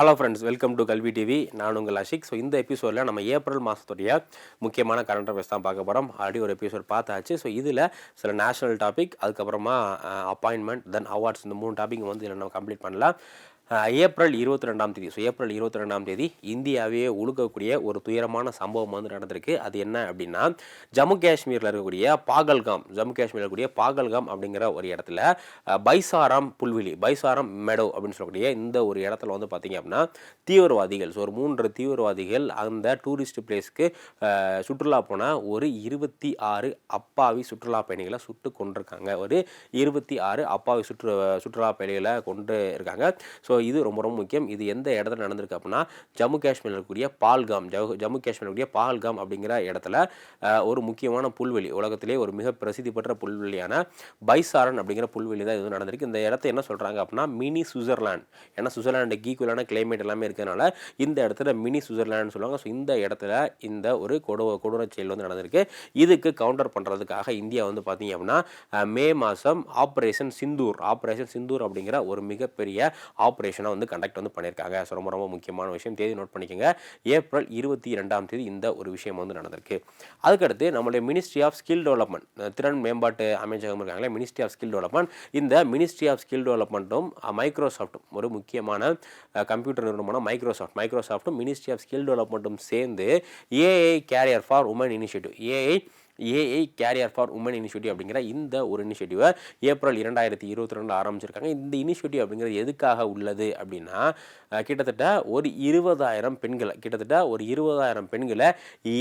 Hello friends welcome to Kalvi TV நான் உங்கள் Ashik. So இந்த எபிசோடில் நம்ம ஏப்ரல் மாதத்துடைய முக்கியமான கரண்ட் அஃபேர்ஸ் தான் பார்க்க போகிறோம் ஆல்ரெடி ஒரு எபிசோட் பார்த்தாச்சு. ஸோ இதில் சில நேஷனல் டாபிக் அதுக்கப்புறமா அப்பாயின்மெண்ட் தென் அவார்ட்ஸ் இந்த மூணு டாபிக் வந்து இதில் நம்ம கம்ப்ளீட் பண்ணலாம். ஏப்ரல் இருபத்தி ரெண்டாம் தேதி. ஸோ ஏப்ரல் இருபத்தி ரெண்டாம் தேதி இந்தியாவே உழுக்கக்கூடிய ஒரு துயரமான சம்பவம் வந்து நடந்திருக்கு. அது என்ன அப்படின்னா ஜம்மு காஷ்மீரில் இருக்கக்கூடிய பாகல்காம் ஜம்மு காஷ்மீரில் இருக்கக்கூடிய பாகல்காம் அப்படிங்கிற ஒரு இடத்துல பைசாரம் பைசாராம் புல்வெளி பைசாராம் மெடோ அப்படின்னு சொல்லக்கூடிய இந்த ஒரு இடத்துல வந்து பார்த்திங்க அப்படின்னா தீவிரவாதிகள் ஸோ ஒரு மூன்று தீவிரவாதிகள் அந்த டூரிஸ்ட் பிளேஸ்க்கு சுற்றுலா போன ஒரு இருபத்தி ஆறு அப்பாவி சுற்றுலா பயணிகளை சுட்டு கொண்டிருக்காங்க ஒரு இருபத்தி ஆறு அப்பாவி சுற்று சுற்றுலா பயணிகளை கொண்டு இருக்காங்க. ஸோ இது ரொம்ப ரொம்ப முக்கியம். இது எந்த இடத்துல நடந்திருக்கு அப்படின்னா ஜம்மு காஷ்மீரில் இருக்கக்கூடிய பால்காம் ஜம்மு ஜம்மு காஷ்மீரில் இருக்கக்கூடிய பால்காம் அப்படிங்கிற இடத்துல ஒரு முக்கியமான புல்வெளி உலகத்திலே ஒரு மிக பிரசித்தி பெற்ற புல்வெளியான பைசாரன் அப்படிங்கிற புல்வெளி தான் இது நடந்திருக்கு. இந்த இடத்த என்ன சொல்கிறாங்க அப்படின்னா மினி சுவிட்சர்லாண்ட் ஏன்னா சுவிட்சர்லாண்டுக்கு ஈக்குவலான கிளைமேட் எல்லாமே இருக்கிறதுனால இந்த இடத்துல மினி சுவிட்சர்லாண்ட் சொல்லுவாங்க. ஸோ இந்த இடத்துல இந்த ஒரு கொடு கொடூர செயல் வந்து நடந்திருக்கு. இதுக்கு கவுண்டர் பண்ணுறதுக்காக இந்தியா வந்து பார்த்தீங்க அப்படின்னா மே மாதம் ஆப்ரேஷன் சிந்தூர் ஆப்ரேஷன் சிந்தூர் அப்படிங்கிற ஒரு மிகப்பெரிய ஆப்ரேஷன் வந்து கண்டக்ட் வந்து பண்ணியிருக்காங்க. ஸோ ரொம்ப ரொம்ப முக்கியமான விஷயம். தேதி நோட் பண்ணிக்கோங்க. ஏப்ரல் இருபத்தி ரெண்டாம் தேதி இந்த ஒரு விஷயம் வந்து நடந்திருக்கு. அதுக்கடுத்து நம்மளுடைய மினிஸ்ட்ரி ஆஃப் ஸ்கில் டெவலப்மெண்ட் திறன் மேம்பாட்டு அமைச்சகம் இருக்காங்களே மினிஸ்ட்ரி ஆஃப் ஸ்கில் டெவலப்மெண்ட் இந்த மினிஸ்ட்ரி ஆஃப் ஸ்கில் டெவலப்மெண்ட்டும் மைக்ரோசாஃப்ட்டும் ஒரு முக்கியமான கம்ப்யூட்டர் நிறுவனமான மைக்ரோசாஃப்ட் மைக்ரோசாஃப்ட்டும் மினிஸ்ட்ரி ஆஃப் ஸ்கில் டெவலப்மெண்ட்டும் சேர்ந்து AI career for woman initiative AI AI career for woman initiative அப்படிங்கிற இந்த ஒரு இனிஷியேட்டிவை ஏப்ரல் இரண்டாயிரத்தி இருபத்தி ரெண்டில் ஆரம்பிச்சிருக்காங்க. இந்த இனிஷியேட்டிவ் அப்படிங்கிறது எதுக்காக உள்ளது அப்படின்னா கிட்டத்தட்ட ஒரு இருபதாயிரம் பெண்களை கிட்டத்தட்ட ஒரு இருபதாயிரம் பெண்களை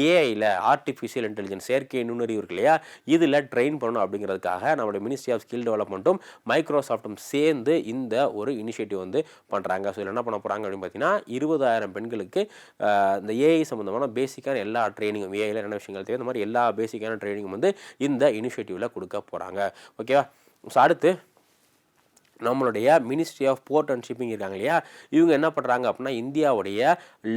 ஏஐயில் ஆர்டிஃபிஷியல் இன்டெலிஜென்ஸ் செயற்கை நுண்ணறிவு இருக்கு இல்லையா? இதில் ட்ரெயின் பண்ணணும் அப்படிங்கிறதுக்காக நம்மளுடைய மினிஸ்ட்ரி ஆஃப் ஸ்கில் டெவலப்மெண்ட்டும் மைக்ரோசாஃப்ட்டும் சேர்ந்து இந்த ஒரு இனிஷியேட்டிவ் வந்து பண்ணுறாங்க ஸோ இதில் என்ன பண்ண போகிறாங்க அப்படின்னு பார்த்தீங்கன்னா இருபதாயிரம் பெண்களுக்கு இந்த ஏஐ சம்மந்தமான பேசிக்கான எல்லா ட்ரைனிங்கும் ஏஐயில் என்ன விஷயங்கள் தேவை? இந்த மாதிரி எல்லா பேசிக்கான ட்ரைனிங் வந்து இந்த இனிஷியேட்டிவில் கொடுக்க போகிறாங்க ஓகேவா ஸோ அடுத்து நம்மளுடைய ministry of port and shipping இருக்காங்க இல்லையா? இவங்க என்ன பண்ணுறாங்க அப்படின்னா இந்தியாவுடைய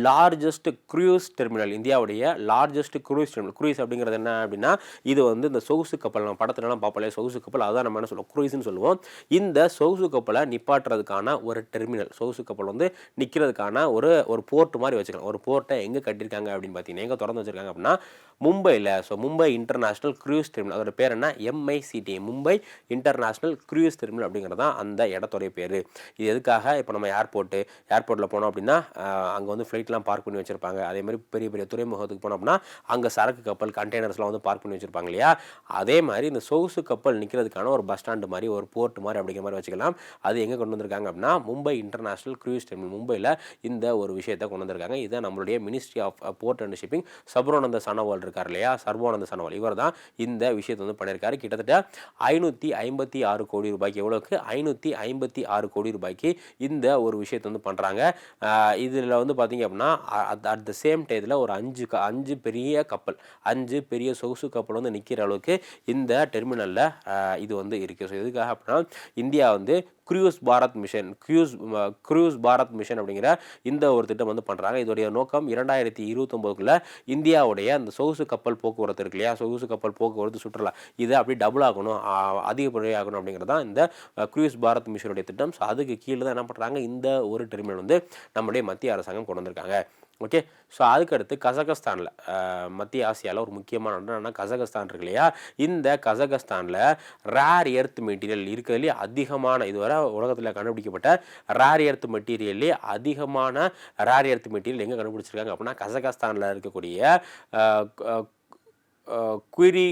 லார்ஜஸ்ட் க்ரூஸ் டெர்மினல் இந்தியாவுடைய லார்ஜஸ்ட் க்ரூஸ் டெர்மினல் க்ரூஸ் அப்படிங்கிறது என்ன அப்படின்னா இது வந்து இந்த சொகுசு கப்பல் நம்ம படத்துலலாம் பார்ப்போம் இல்லையா? சொகுசு கப்பல் அதான் நம்ம என்ன சொல்லுவோம் க்ரூஸ்னு சொல்லுவோம். இந்த சொகுசு கப்பலை நிப்பாட்டுறதுக்கான ஒரு டெர்மினல் சொகுசு கப்பல் வந்து நிற்கிறதுக்கான ஒரு ஒரு போர்ட் மாதிரி வச்சுக்கலாம். ஒரு போர்ட்டை எங்கே கட்டியிருக்காங்க அப்படின்னு பார்த்தீங்கன்னா எங்கே திறந்து வச்சிருக்காங்க அப்படின்னா மும்பையில் so Mumbai international cruise terminal அதோட பேர் என்ன? MICT Mumbai international cruise terminal அப்படிங்கிறது தான் அந்த இடத்துடைய பேர். இது எதுக்காக? இப்போ நம்ம ஏர்போர்ட்டு ஏர்போர்ட்டில் போனோம் அப்படின்னா அங்கே வந்து ஃப்ளைட்லாம் பார்க் பண்ணி வச்சுருப்பாங்க. அதே மாதிரி பெரிய பெரிய துறைமுகத்துக்கு போனோம் அப்படின்னா அங்கே சரக்கு கப்பல் கண்டெய்னர்ஸ்லாம் வந்து பார்க் பண்ணி வச்சுருப்பாங்க இல்லையா? அதே மாதிரி இந்த சொகுசு கப்பல் நிற்கிறதுக்கான ஒரு பஸ் ஸ்டாண்டு மாதிரி ஒரு போர்ட் மாதிரி அப்படிங்கிற மாதிரி வச்சுக்கலாம். அது எங்கே கொண்டு வந்திருக்காங்க அப்படின்னா மும்பை இன்டர்நேஷ்னல் க்ரூஸ் டெர்மினல் மும்பையில் இந்த ஒரு விஷயத்தை கொண்டு வந்திருக்காங்க. இதை நம்மளுடைய ministry of port and shipping Sarbananda Sonowal இருக்கார் இல்லையா? சர்வானந்த சனவால். இவர் தான் இந்த விஷயத்தை வந்து பண்ணியிருக்காரு. கிட்டத்தட்ட ஐநூற்றி ஐம்பத்தி ஆறு கோடி ரூபாய்க்கு எவ்வளோக்கு ஐநூற்றி ஐம்பத்தி ஆறு கோடி ரூபாய்க்கு இந்த ஒரு விஷயத்தை வந்து பண்ணுறாங்க இதில் வந்து பார்த்தீங்க அப்படின்னா அட் த சேம் டயத்தில் ஒரு அஞ்சு க அஞ்சு பெரிய கப்பல் அஞ்சு பெரிய சொகுசு கப்பல் வந்து நிற்கிற அளவுக்கு இந்த டெர்மினலில் இது வந்து இருக்குது ஸோ எதுக்காக அப்படின்னா இந்தியா வந்து cruise Bharat mission cruise cruise Bharat mission அப்படிங்கிற இந்த ஒரு திட்டம் வந்து பண்ணுறாங்க இதோடைய நோக்கம் இரண்டாயிரத்தி இருபத்தொம்போதுக்குள்ள இந்தியாவுடைய அந்த சொகுசு கப்பல் போக்குவரத்து இருக்கு இல்லையா? சொகுசு கப்பல் போக்குவரத்து சுற்றுலா. இதை அப்படி டபுள் ஆகணும் அதிகப்படியாகணும் அப்படிங்கிறது தான் இந்த க்ரூஸ் பாரத் மிஷனுடைய திட்டம். ஸோ அதுக்கு கீழே தான் என்ன பண்ணுறாங்க இந்த ஒரு டெர்மினல் வந்து நம்முடைய மத்திய அரசாங்கம் கொண்டு வந்திருக்காங்க. ஓகே? ஸோ அதுக்கடுத்து கசகஸ்தானில் மத்திய ஆசியாவில் ஒரு முக்கியமான இடம் என்னன்னா கசகஸ்தான் இருக்கு இல்லையா? இந்த கசகஸ்தானில் ரேர் எர்த் மெட்டீரியல் இருக்கிறதுலே அதிகமான இதுவரை உலகத்தில் கண்டுபிடிக்கப்பட்ட ரேர் எர்த் மெட்டீரியல்லே அதிகமான ரேர் எர்த் மெட்டீரியல் எங்கே கண்டுபிடிச்சிருக்காங்க? அப்படின்னா கசகஸ்தானில் இருக்கக்கூடிய குரி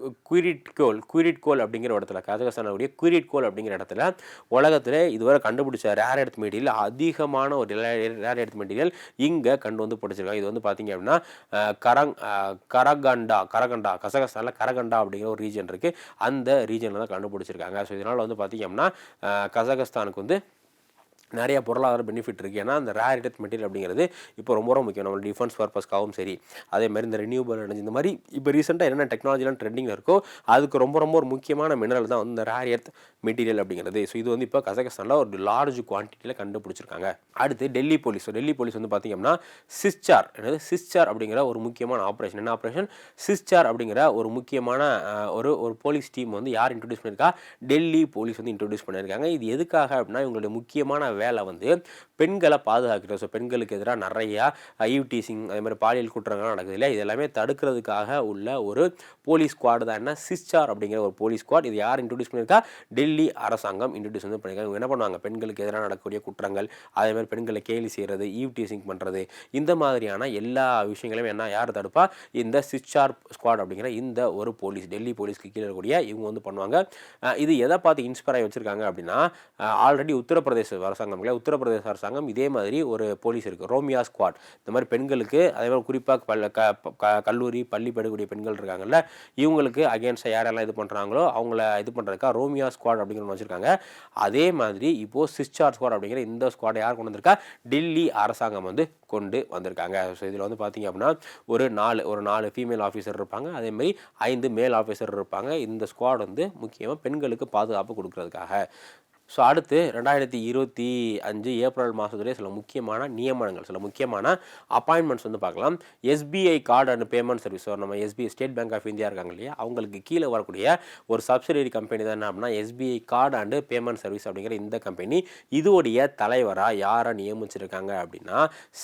அஹ், குயிரிட் கோல் குயிரிட் கோல் அப்படிங்கிற இடத்துல கஜகஸ்தானுடைய குயிரிட் கோல் அப்படிங்கிற இடத்துல உலகத்தில் இதுவரை கண்டுபிடிச்ச ரேர் எடுத்த மெட்டீரியல் அதிகமான ஒரு ரேர் எடுத்த மெட்டீரியல் இங்கே கண்டு வந்து பிடிச்சிருக்காங்க. இது வந்து பார்த்திங்க அப்படின்னா கரங் கரகண்டா கரகண்டா கசகஸ்தானில் கரகண்டா அப்படிங்கிற ஒரு ரீஜன் இருக்குது அந்த ரீஜனில் தான் கண்டுபிடிச்சிருக்காங்க. ஸோ இதனால் வந்து பார்த்திங்க அப்படின்னா கசகஸ்தானுக்கு வந்து நிறைய பொருளாதார பெனிஃபிட் இருக்குது ஏன்னா அந்த ரேர் எர்த் மெட்டீரியல் அப்படிங்கிறது இப்போ ரொம்ப ரொம்ப முக்கியம். நம்ம டிஃபென்ஸ் பர்பஸ்க்காகவும் சரி அதே மாதிரி இந்த ரெனியூபிள் எனர்ஜி இந்த மாதிரி இப்போ ரீசெண்டாக என்னென்ன டெக்னாலஜிலாம் ட்ரெண்டிங்கில் இருக்கோ அதுக்கு ரொம்ப ரொம்ப ஒரு முக்கியமான மினரல் தான் வந்து இந்த ரேர் எர்த் மெட்டீரியல் அப்படிங்கிறது. ஸோ இது வந்து இப்போ கசகஸ்தானில் ஒரு லார்ஜ் குவான்டிட்டியில் கண்டுபிடிச்சிருக்காங்க. அடுத்து Delhi police. So Delhi police வந்து பார்த்தீங்கன்னா சிஸ்சார் என்னது? சிஸ்சார் அப்படிங்கிற ஒரு முக்கியமான ஆப்ரேஷன் என்ன ஆப்ரேஷன் சிஸ்சார் அப்படிங்கிற ஒரு முக்கியமான ஒரு ஒரு போலீஸ் டீம் வந்து யார் இன்ட்ரடியூஸ் பண்ணியிருக்கா? டெல்லி போலீஸ் வந்து இன்ட்ரடியூஸ் பண்ணியிருக்காங்க. இது எதுக்காக அப்படின்னா இவங்களுடைய முக்கியமான வேலை வந்து பெண்களை பாதுகாக்கிறது ஸோ பெண்களுக்கு எதிராக நிறையா ஐயூடிசிங் டீசிங் அதே மாதிரி பாலியல் குற்றங்கள்லாம் நடக்குது இல்லையா? இது எல்லாமே தடுக்கிறதுக்காக உள்ள ஒரு போலீஸ் ஸ்குவாடு தான். என்ன? சிஸ்டார் அப்படிங்கிற ஒரு போலீஸ் ஸ்குவாட் இது யார் இன்ட்ரடியூஸ் பண்ணியிருக்கா? டெல்லி அரசாங்கம் இன்ட்ரடியூஸ் வந்து பண்ணியிருக்காங்க. என்ன பண்ணுவாங்க? பெண்களுக்கு எதிராக நடக்கக்கூடிய குற்றங்கள் அதே மாதிரி பெண்களை கேலி செய்கிறது ஈவ்டீசிங் பண்ணுறது இந்த மாதிரியான எல்லா விஷயங்களையும் என்ன யார் தடுப்பா? இந்த சிச்சார் ஸ்குவாட் அப்படிங்கிற இந்த ஒரு போலீஸ் டெல்லி போலீஸ்க்கு கீழே இருக்கக்கூடிய இவங்க வந்து பண்ணுவாங்க. இது எதை பார்த்து இன்ஸ்பயர் ஆகி வச்சிருக்காங்க அப்படின்னா ஆல்ரெடி உத்தரப்பிரதேச அரசாங்கம் இல்லையா உத்தரப்பிரதேச அரசாங்கம் இதே மாதிரி ஒரு போலீஸ் இருக்குது ரோமியா ஸ்குவாட். இந்த மாதிரி பெண்களுக்கு அதே மாதிரி குறிப்பாக பல்ல க க- கல்லூரி பள்ளி படிக்கக்கூடிய பெண்கள் இருக்காங்கல்ல இவங்களுக்கு அகேன்ஸ்டாக யாரெல்லாம் இது பண்ணுறாங்களோ அவங்கள இது பண்ணுறதுக்கா ரோமியா ஸ்குவாட் அப்படிங்கிற ஒன்று வச்சுருக்காங்க. அதே மாதிரி இப்போது சிஸ்டார் ஸ்குவாட் அப்படிங்கிற இந்த ஸ்குவாடை யார் கொண்டு வந்திருக்கா? டெல்லி அரசாங்கம் வந்து கொண்டு வந்திருக்காங்க. ஸோ இதில் வந்து பார்த்தீங்க அப்படின்னா ஒரு நாலு ஒரு நாலு ஃபீமேல் ஆஃபீஸர் இருப்பாங்க. அதே மாதிரி ஐந்து மேல் ஆஃபீஸர் இருப்பாங்க. இந்த ஸ்குவாட் வந்து முக்கியமாக பெண்களுக்கு பாதுகாப்பு கொடுக்கறதுக்காக. ஸோ அடுத்து ரெண்டாயிரத்தி இருபத்தி அஞ்சு ஏப்ரல் மாதத்துலேயே சில முக்கியமான நியமனங்கள் சில முக்கியமான அப்பாயின்மெண்ட்ஸ் வந்து பார்க்கலாம். SBI card and payment service நம்ம SBI State Bank of India இருக்காங்க இல்லையா? அவங்களுக்கு கீழே வரக்கூடிய ஒரு சப்சிடரி கம்பெனி தான் என்ன அப்படின்னா SBI card and payment service அப்படிங்கிற இந்த கம்பெனி இதோடைய தலைவராக யாரை நியமிச்சிருக்காங்க அப்படின்னா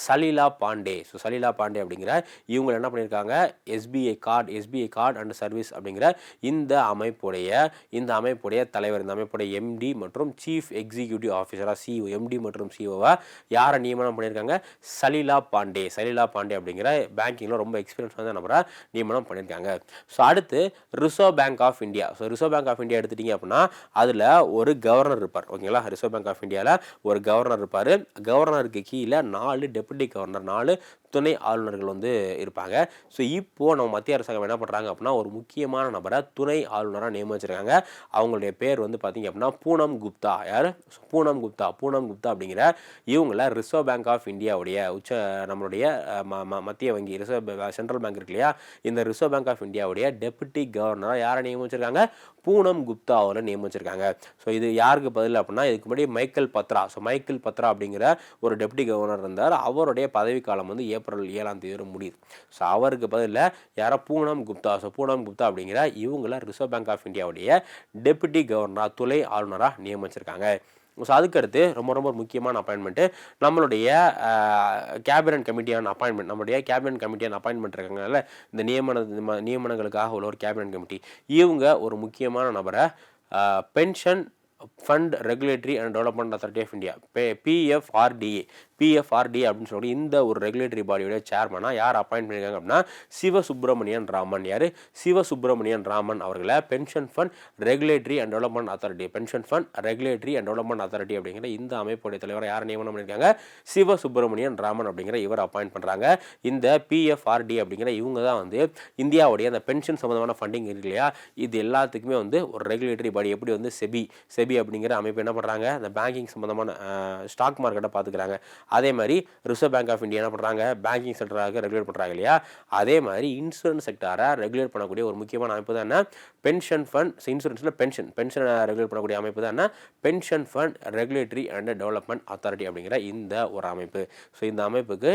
சலீலா பாண்டே ஸோ சலீலா பாண்டே அப்படிங்கிற இவங்க என்ன பண்ணியிருக்காங்க SBI card SBI card and service அப்படிங்கிற இந்த அமைப்புடைய இந்த அமைப்புடைய தலைவர் இந்த அமைப்புடைய எம்டி மற்றும் சீஃப் எக்ஸிக்யூட்டிவ் ஆஃபீஸராக சிஓ எம்டி மற்றும் சிஓவா யாரை நியமனம் பண்ணியிருக்காங்க? சலீலா பாண்டே. சலீலா பாண்டே அப்படிங்கிற பேங்கிங்கில் ரொம்ப எக்ஸ்பீரியன்ஸ் வந்து நம்பரை நியமனம் பண்ணியிருக்காங்க. ஸோ அடுத்து Reserve Bank of India so Reserve Bank of India எடுத்துட்டீங்க அப்படின்னா அதில் ஒரு கவர்னர் இருப்பார். ஓகேங்களா ரிசர்வ் பேங்க் ஆஃப் இந்தியாவில் ஒரு கவர்னர் இருப்பார். கவர்னருக்கு கீழே நாலு டெபுட்டி கவர்னர் நாலு துணை ஆளுநர்கள் வந்து இருப்பாங்க. ஸோ இப்போது நம்ம மத்திய அரசாங்கம் என்ன பண்ணுறாங்க அப்படின்னா ஒரு முக்கியமான நபரை துணை ஆளுநராக நியமிச்சிருக்காங்க. அவங்களுடைய பேர் வந்து பார்த்தீங்க அப்படின்னா பூனம் குப்தா. யார்? பூனம் குப்தா. பூனம் குப்தா அப்படிங்கிற இவங்கள ரிசர்வ் பேங்க் ஆஃப் இந்தியாவுடைய உச்ச நம்மளுடைய ம- ம- மத்திய வங்கி ரிசர்வ் சென்ட்ரல் பேங்க் இருக்கு இல்லையா? இந்த ரிசர்வ் பேங்க் ஆஃப் இந்தியாவுடைய டெபுட்டி கவர்னராக யாரை நியமிச்சிருக்காங்க? பூனம் குப்தா அவரை நியமிச்சிருக்காங்க. ஸோ இது யாருக்கு பதில் அப்படின்னா இதுக்கு முன்னாடி Michael Patra so Michael Patra அப்படிங்கிற ஒரு டெப்டி கவர்னர் இருந்தார். அவருடைய பதவிக்காலம் வந்து ஏப்ரல் ஏழாம் தேதி முடியுது. ஸோ அவருக்கு பதிலில் யாரோ பூனம் குப்தா ஸோ பூனம் குப்தா அப்படிங்கிற இவங்கள ரிசர்வ் பேங்க் ஆஃப் இந்தியாவுடைய டெபுட்டி கவர்னராக துளை ஆளுநராக நியமிச்சிருக்காங்க. ஸோ அதுக்கடுத்து ரொம்ப ரொம்ப முக்கியமான அப்பாயின்மெண்ட்டு நம்மளுடைய கேபினட் கமிட்டியான அப்பாயின்மெண்ட் நம்மளுடைய கேபினட் கமிட்டியான அப்பாயின்மெண்ட் இருக்காங்கல்ல இந்த நியமன நியமனங்களுக்காக உள்ள ஒரு கேபினட் கமிட்டி இவங்க ஒரு முக்கியமான நபரை pension fund regulatory and development authority of India PFRDA PFRD அப்படின்னு சொல்லி இந்த ஒரு ரெகுலேட்டரி பாடியோட சேர்மனாக யார் அப்பாயின்ட் பண்ணியிருக்காங்க அப்படின்னா சிவசுப்ரமணியன் ராமன். யார்? சிவசுப்ரமணியன் ராமன் அவர்களை pension fund regulatory and development authority pension fund regulatory and development authority அப்படிங்கிற இந்த அமைப்புடைய தலைவரை யார் நியமனம் பண்ணியிருக்காங்க சிவசுப்ரமணியன் ராமன் அப்படிங்கிற இவர் அப்பாயிண்ட் பண்ணுறாங்க இந்த பிஎஃப்ஆர்டி அப்படிங்கிற இவங்க தான் வந்து இந்தியாவுடைய அந்த பென்ஷன் சம்மந்தமான ஃபண்டிங் இருக்கு இல்லையா? இது எல்லாத்துக்குமே வந்து ஒரு ரெகுலேட்டரி பாடி எப்படி வந்து செபி செபி அப்படிங்கிற அமைப்பு என்ன பண்ணுறாங்க அந்த பேங்கிங் சம்மந்தமான ஸ்டாக் மார்க்கெட்டை பார்த்துக்கிறாங்க. அதே மாதிரி ரிசர்வ் பேங்க் ஆஃப் இந்தியா என்ன பண்ணுறாங்க பேங்கிங் செக்டராக ரெகுலேட் பண்ணுறாங்க இல்லையா? அதே மாதிரி இன்சூரன்ஸ் செக்டாரை ரெகுலேட் பண்ணக்கூடிய ஒரு முக்கியமான அமைப்பு தான் என்ன? பென்ஷன் ஃபண்ட் இன்சூரன்ஸில் பென்ஷன் பென்ஷனை ரெகுலேட் பண்ணக்கூடிய அமைப்பு தான் என்ன? Pension fund regulatory and development authority அப்படிங்கிற இந்த ஒரு அமைப்பு. ஸோ இந்த அமைப்புக்கு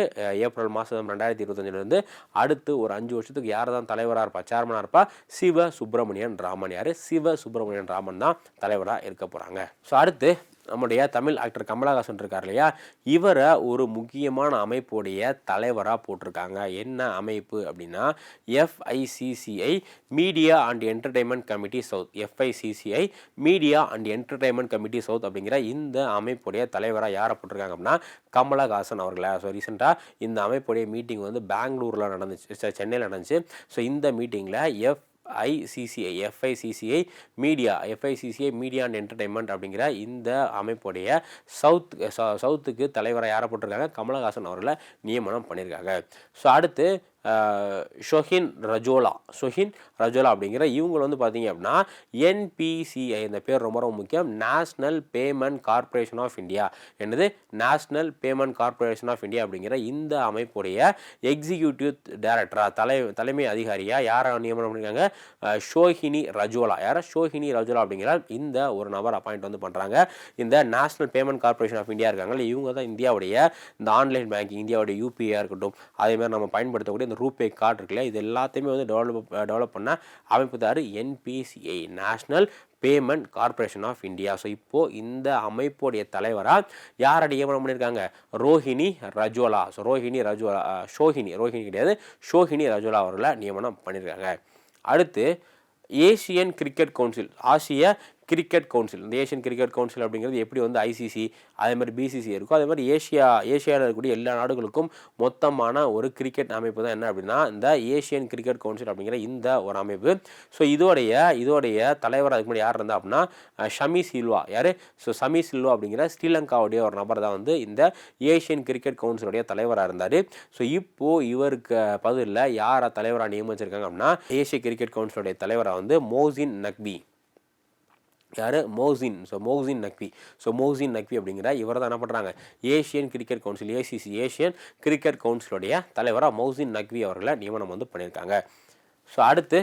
ஏப்ரல் மாதம் ரெண்டாயிரத்தி இருபத்தஞ்சிலேருந்து அடுத்து ஒரு அஞ்சு வருஷத்துக்கு யார் தான் தலைவராக இருப்பா? சேர்மனாக இருப்பா? சிவ சுப்பிரமணியன் ராமன். யார்? சிவ சுப்பிரமணியன் ராமன் தான் தலைவராக இருக்க போகிறாங்க ஸோ அடுத்து நம்முடைய தமிழ் ஆக்டர் கமலஹாசன் இருக்கார் இல்லையா? இவரை ஒரு முக்கியமான அமைப்புடைய தலைவராக போட்டிருக்காங்க. என்ன அமைப்பு அப்படின்னா FICCI media and entertainment committee south FICCI media and entertainment committee south அப்படிங்கிற இந்த அமைப்புடைய தலைவராக யாரை போட்டிருக்காங்க அப்படின்னா கமலஹாசன் அவர்களை. ஸோ ரீசெண்டாக இந்த அமைப்புடைய மீட்டிங் வந்து பெங்களூரில் நடந்துச்சு சென்னையில் நடந்துச்சு. ஸோ இந்த மீட்டிங்கில் F ICCI FICCI media FICCI media and entertainment அப்படிங்கிற இந்த அமைப்புடைய சவுத் ச- சவுத்துக்கு தலைவராக யாரை போட்டிருக்காங்க? கமலஹாசன் அவர்களை நியமனம் பண்ணியிருக்காங்க. ஸோ அடுத்து ஷொஹின் ரஜோலா. ஷொஹின் ரஜோலா அப்படிங்கிற இவங்க வந்து பார்த்தீங்க அப்படின்னா என்பிசிஐ இந்த பேர் ரொம்ப ரொம்ப முக்கியம். National payment corporation of India என்னது? National payment corporation of India அப்படிங்கிற இந்த அமைப்புடைய எக்ஸிக்யூட்டிவ் டைரக்டராக தலை தலைமை அதிகாரியாக யாரை நியமனம் பண்ணியிருக்காங்க ஷோஹினி ரஜோலா. யார்? ஷோஹினி ரஜோலா அப்படிங்கிற இந்த ஒரு நபர் அப்பாயிண்ட் வந்து பண்ணுறாங்க இந்த national payment corporation of India இருக்காங்க. இவங்க தான் இந்தியாவுடைய இந்த ஆன்லைன் பேங்கிங் இந்தியாவுடைய யூபிஐயாக இருக்கட்டும் அதே மாதிரி நம்ம பயன்படுத்தக்கூடிய இந்த ரூபே கார்டு இருக்குல்ல இது எல்லாத்தையுமே வந்து டெவலப் டெவலப் பண்ண அமைப்புதார் NPCI national payment corporation of India so இப்போது இந்த அமைப்புடைய தலைவராக யாரை நியமனம் பண்ணியிருக்காங்க ரோஹிணி ரஜோலா. ஸோ ரோஹிணி ரஜோலா ஷோஹினி ரோஹிணி கிடையாது. ஷோஹினி ரஜோலா அவர்களை நியமனம் பண்ணியிருக்காங்க அடுத்து ஏசியன் கிரிக்கெட் கவுன்சில் ஆசிய கிரிக்கெட் கவுன்சில் இந்த ஏஷியன் கிரிக்கெட் கவுன்சில் அப்படிங்கிறது எப்படி வந்து ஐசிசி அதே மாதிரி பிசிசி இருக்கும் அதே மாதிரி ஏஷியா ஏஷியாவில் இருக்கக்கூடிய எல்லா நாடுகளுக்கும் மொத்தமான ஒரு கிரிக்கெட் அமைப்பு தான் என்ன அப்படின்னா இந்த ஏஷியன் கிரிக்கெட் கவுன்சில் அப்படிங்கிற இந்த ஒரு அமைப்பு. ஸோ இதோடைய இதோடைய தலைவர் அதுக்கு முன்னாடி யார் இருந்தா அப்படின்னா ஷமி சில்வா. யார்? ஸோ சமி சில்வா அப்படிங்கிற ஸ்ரீலங்காவுடைய ஒரு நபர் தான் வந்து இந்த ஏஷியன் கிரிக்கெட் கவுன்சிலுடைய தலைவராக இருந்தார். ஸோ இப்போது இவருக்கு பதிலில் யாரை தலைவராக நியமிச்சிருக்காங்க அப்படின்னா ஏஷிய கிரிக்கெட் கவுன்சிலுடைய தலைவராக வந்து மோசின் நக்பி யார்? மோசின். ஸோ மோசின் நக்வி. ஸோ மோசின் நக்வி அப்படிங்கிற இவர் தான் என்ன பண்ணுறாங்க Asian cricket council ACC Asian cricket கவுன்சிலுடைய தலைவராக மோசின் நக்வி அவர்களை நியமனம் வந்து பண்ணியிருக்காங்க. ஸோ அடுத்து